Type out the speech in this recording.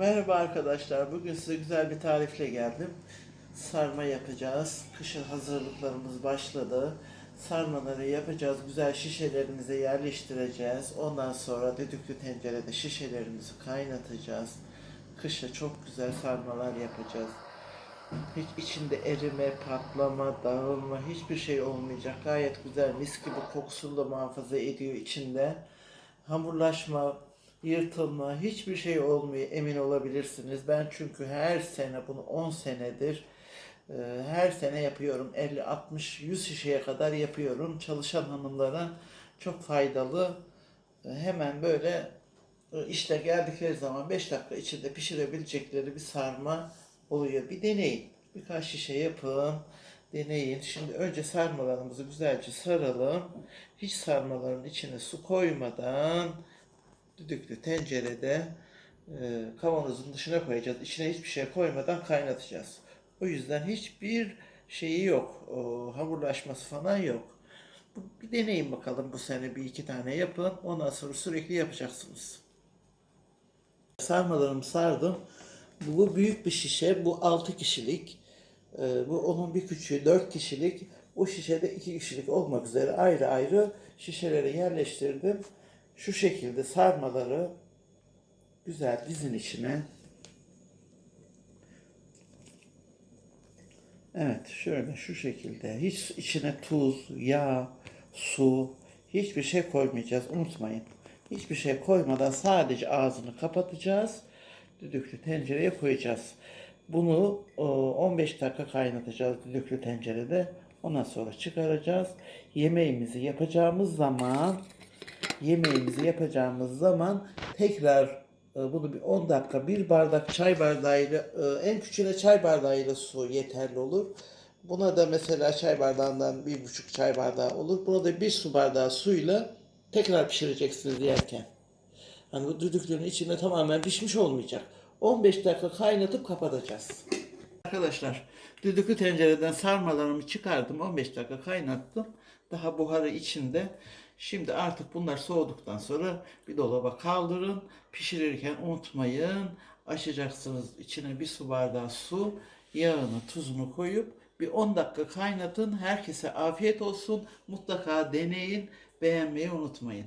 Merhaba arkadaşlar. Bugün size güzel bir tarifle geldim. Sarma yapacağız. Kışın hazırlıklarımız başladı. Sarmaları yapacağız. Güzel şişelerimize yerleştireceğiz. Ondan sonra düdüklü tencerede şişelerimizi kaynatacağız. Kışa çok güzel sarmalar yapacağız. Hiç içinde erime, patlama, dağılma hiçbir şey olmayacak. Gayet güzel mis gibi kokusunu da muhafaza ediyor içinde. Hamurlaşma, yırtılma hiçbir şey olmuyor emin olabilirsiniz. Ben çünkü her sene bunu 10 senedir e, her sene yapıyorum. 50, 60, 100 şişeye kadar yapıyorum. Çalışan hanımlara çok faydalı. E, Hemen böyle e, işte geldikleri zaman 5 dakika içinde pişirebilecekleri bir sarma oluyor. Bir deneyin. Birkaç şişe yapın. Deneyin. Şimdi önce sarmalarımızı güzelce saralım. Hiç sarmaların içine su koymadan düdüklü tencerede e, kavanozun dışına koyacağız. İçine hiçbir şey koymadan kaynatacağız. O yüzden hiçbir şeyi yok. O, hamurlaşması falan yok. Bir deneyin bakalım bu sene bir iki tane yapın. Ondan sonra sürekli yapacaksınız. Sarmalarımı sardım. Bu, büyük bir şişe. Bu 6 kişilik. Ee, bu onun bir küçüğü 4 kişilik. O şişede 2 kişilik olmak üzere ayrı ayrı şişelere yerleştirdim. Şu şekilde sarmaları güzel dizin içine. Evet şöyle şu şekilde hiç içine tuz, yağ, su hiçbir şey koymayacağız unutmayın. Hiçbir şey koymadan sadece ağzını kapatacağız. Düdüklü tencereye koyacağız. Bunu e, 15 dakika kaynatacağız düdüklü tencerede. Ondan sonra çıkaracağız. Yemeğimizi yapacağımız zaman yemeğimizi yapacağımız zaman tekrar e, bunu bir 10 dakika bir bardak çay bardağıyla e, en küçüğüne çay bardağıyla su yeterli olur. Buna da mesela çay bardağından bir buçuk çay bardağı olur. Buna da bir su bardağı suyla tekrar pişireceksiniz yerken. Hani bu düdüklünün içinde tamamen pişmiş olmayacak. 15 dakika kaynatıp kapatacağız. Arkadaşlar düdüklü tencereden sarmalarımı çıkardım. 15 dakika kaynattım. Daha buharı içinde. Şimdi artık bunlar soğuduktan sonra bir dolaba kaldırın. Pişirirken unutmayın. Açacaksınız içine bir su bardağı su, yağını, tuzunu koyup bir 10 dakika kaynatın. Herkese afiyet olsun. Mutlaka deneyin. Beğenmeyi unutmayın.